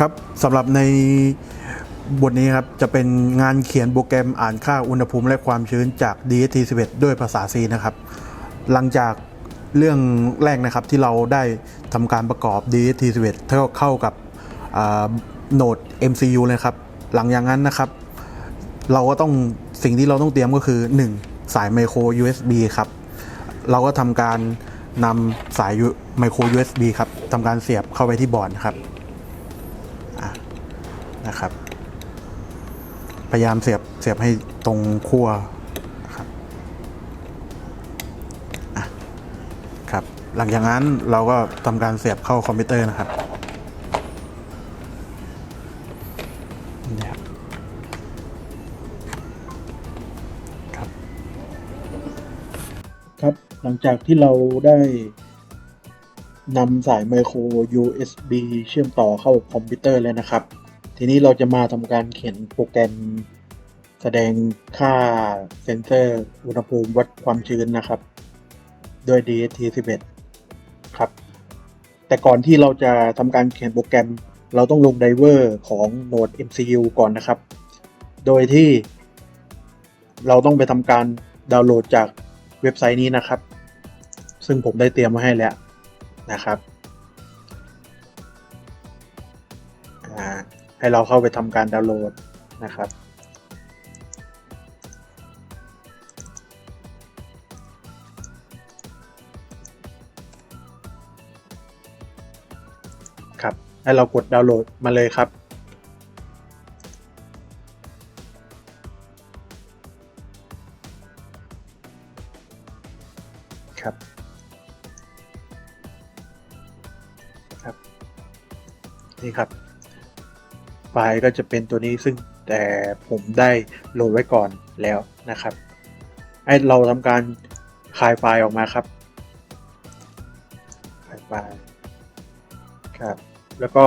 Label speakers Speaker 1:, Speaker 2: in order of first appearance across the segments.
Speaker 1: ครับสำหรับในบทนี้ครับจะเป็นงานเขียนโปรแกรมอ่านค่าอุณหภูมิและความชื้นจาก DST11 ด้วยภาษา C นะครับ หลังจากเรื่องแรกนะครับที่เราได้ทำการประกอบ DST11 เท่าเข้ากับโหนด MCU เลยครับ หลังอย่างนั้นนะครับ เราก็ต้องสิ่งที่เราต้องเตรียมก็คือ 1 สายไมโคร USB ครับ เราก็ทำการนำสายไมโคร USB ครับทำการเสียบเข้าไปที่บอร์ดครับ นะครับ พยายามเสียบเสียบให้ตรงขั้วนะครับครับ หลังจากนั้นเราก็ทำการเสียบเข้าคอมพิวเตอร์นะครับนี่ครับครับครับหลังจากที่เราได้นำสายไมโคร USB เชื่อมต่อเข้าคอมพิวเตอร์แล้วนะครับ ทีนี้เราจะมาทำการเขียนโปรแกรมแสดงค่าเซนเซอร์อุณหภูมิวัดความชื้นนะครับ ด้วย DST11 ครับ แต่ก่อนที่เราจะทำการเขียนโปรแกรม เราต้องลงไดเวอร์ของ Node MCU ก่อนนะครับ โดยที่ เราต้องไปทำการดาวน์โหลดจากเว็บไซต์นี้นะครับ ซึ่งผมได้เตรียมมาให้แล้วนะครับ ให้เราเข้าไปทำการดาวน์โหลดนะครับ ครับ ให้เรากดดาวน์โหลดมาเลยครับครับครับ นี่ครับ ไฟล์ก็จะเป็นตัวนี้ซึ่งแต่ผมได้โหลดไว้ก่อนแล้วนะครับให้เราทำการคลายไฟล์ออกมาครับคลายไฟล์ครับ แล้วก็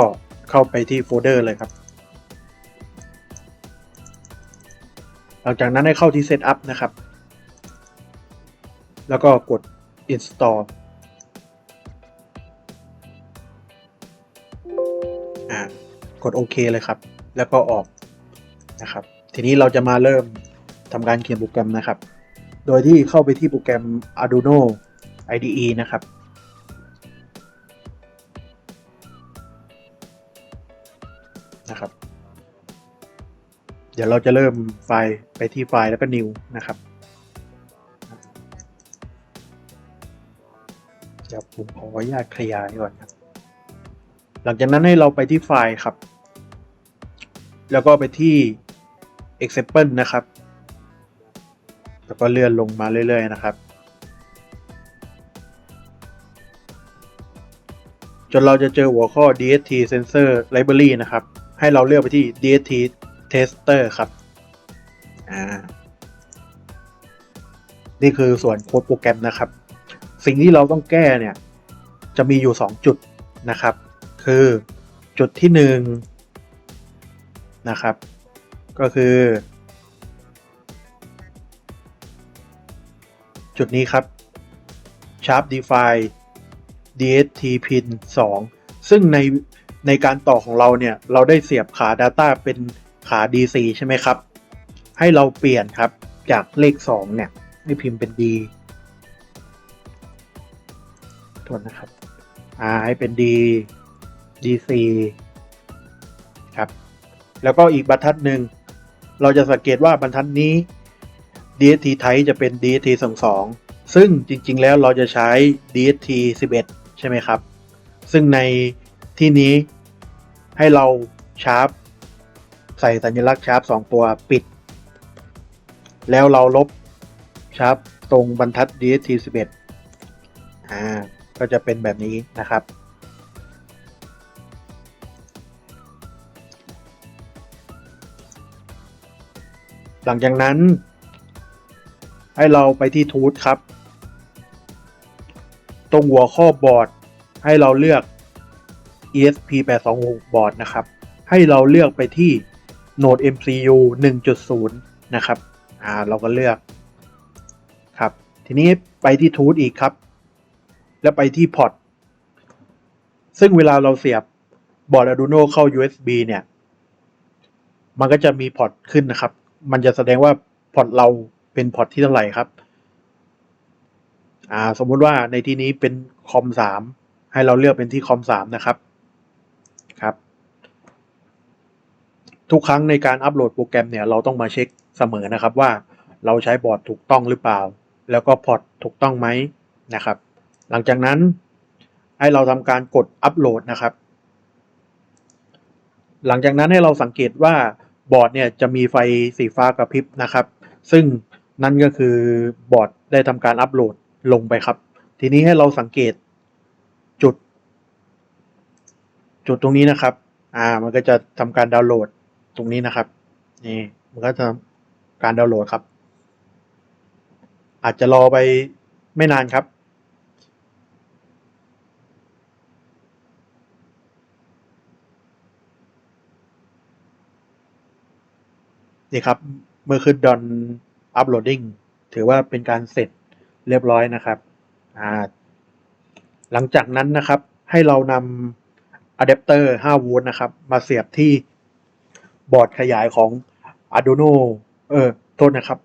Speaker 1: เข้าไปที่โฟลเดอร์เลยครับ หลังจากนั้นให้เข้าที่ Setup นะครับ แล้วก็กด install กดโอเคเลยครับ แล้วก็ออกนะครับ ทีนี้เราจะมาเริ่มทำการเขียนโปรแกรมนะครับ โดยที่เข้าไปที่โปรแกรม Arduino IDE นะครับ นะครับ เดี๋ยวเราจะเริ่มไฟล์ไปที่ไฟล์แล้วก็ new นะครับเดี๋ยวผมขออนุญาตขยายก่อนครับ หลังจากนั้นให้เราไปที่ไฟล์ครับ แล้วก็ไปที่ example นะครับ แล้วก็เลื่อนลงมาเรื่อยๆนะครับ จนเราจะเจอหัวข้อ DST Sensor Library นะครับ ให้เราเลือกไปที่ DST Tester ครับอ่านี่คือส่วนโค้ดโปรแกรมนะครับ สิ่งที่เราต้องแก้เนี่ย จะมีอยู่ 2 จุดนะครับ คือจุดที่1นะครับ ก็คือ จุดนี้ครับ sharp define DST pin 2 ซึ่งในในการต่อของเราเนี่ย เราได้เสียบขา Data เป็นขา DC ใช่ไหมครับ ให้เราเปลี่ยนครับจากเลข 2 เนี่ย ให้พิมพ์เป็น D ทวนนะครับอ่าให้เป็น D DC ครับแล้วก็อีกบรรทัดหนึ่ง เราจะสังเกตว่าบรรทัดนี้ DST type จะเป็น DST 22 ซึ่งจริงๆแล้วเราจะใช้ DST 11 ใช่ไหมครับ ซึ่งในที่นี้ให้เราชาร์ปใส่สัญลักษณ์ชาร์ป2ตัวปิด แล้วเราลบชาร์ปตรงบรรทัด DST 11อ่าก็จะเป็นแบบนี้นะครับ หลังจากนั้น ให้เราไปที่ทูตครับ ตรงหัวข้อบอร์ด ให้เราเลือก ESP 826บอร์ดนะครับ ให้เราเลือกไปที่ Node MCU 1.0 นะครับ อ่า เราก็เลือกครับ ทีนี้ไปที่ทูตอีกครับ แล้วไปที่พอร์ต ซึ่งเวลาเราเสียบบอร์ด Arduino เข้า USB เนี่ย มันก็จะมีพอร์ตขึ้นนะครับ มันจะแสดงว่าพอร์ตเราเป็นพอร์ตที่เท่าไหร่ครับอ่าสมมุติว่าในที่นี้เป็นคอมสามให้เราเลือกเป็นที่คอมสามนะครับครับ ทุกครั้งในการอัปโหลดโปรแกรมเนี่ยเราต้องมาเช็คเสมอนะครับว่าเราใช้บอร์ดถูกต้องหรือเปล่า แล้วก็พอร์ตถูกต้องไหมนะครับ หลังจากนั้นให้เราทำการกดอัปโหลดนะครับ หลังจากนั้นให้เราสังเกตว่า บอร์ดเนี่ยจะมีไฟสีฟ้ากระพริบนะครับ ซึ่งนั่นก็คือบอร์ดได้ทำการอัปโหลดลงไปครับ ทีนี้ให้เราสังเกตจุด จุดตรงนี้นะครับ อ่า มันก็จะทำการดาวน์โหลดตรงนี้นะครับ นี่ มันก็จะการดาวน์โหลดครับ อาจจะรอไปไม่นานครับ นี่ครับ เมื่อขึ้นดอนอัปโหลดดิ้งถือว่าเป็นการเสร็จเรียบร้อยนะครับหลังจากนั้นนะครับ ให้เรานำอะแดปเตอร์5โวลต์นะครับ มาเสียบที่บอร์ดขยายของ Arduino เออโทษนะครับ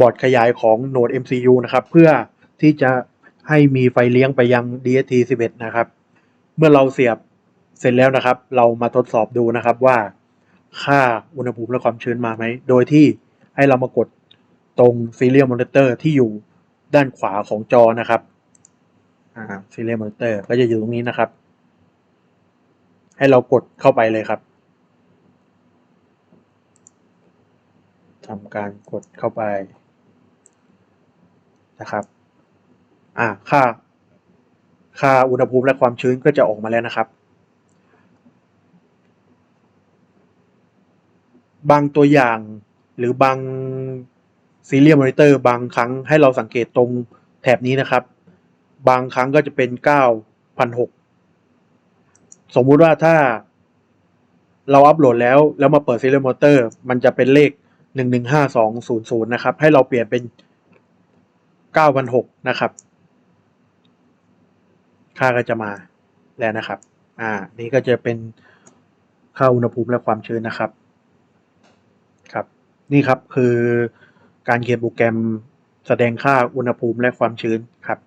Speaker 1: บอร์ดขยายของ Node MCU นะครับ เพื่อที่จะให้มีไฟเลี้ยงไปยัง DST 11 นะครับ เมื่อเราเสียบเสร็จแล้วนะครับ เรามาทดสอบดูนะครับว่า ค่าอุณหภูมิและความชื้นมาไหม โดยที่ให้เรามากดตรง Serial Monitor ที่อยู่ด้านขวาของจอนะครับอ่า Serial Monitor ก็จะอยู่ตรงนี้นะครับ ให้เรากดเข้าไปเลยครับทำการกดเข้าไปนะครับ อ่า ค่า ค่าอุณหภูมิและความชื้นก็จะออกมาแล้วนะครับ บางตัวอย่างหรือบาง Serial Monitor บางครั้งให้เราสังเกตตรงแถบนี้นะครับ บางครั้งก็จะเป็น9,600สมมุติว่าถ้าเราอัปโหลดแล้ว แล้วมาเปิด Serial Monitor มันจะเป็นเลข 115200 นะครับ ให้เราเปลี่ยนเป็น9,600นะครับ ค่าก็จะมาแล้วนะครับ อ่า นี่ก็จะเป็นค่าอุณหภูมิและความชื้นนะครับ นี่ครับคือการเขียนโปรแกรมแสดงค่าอุณหภูมิและความชื้นครับ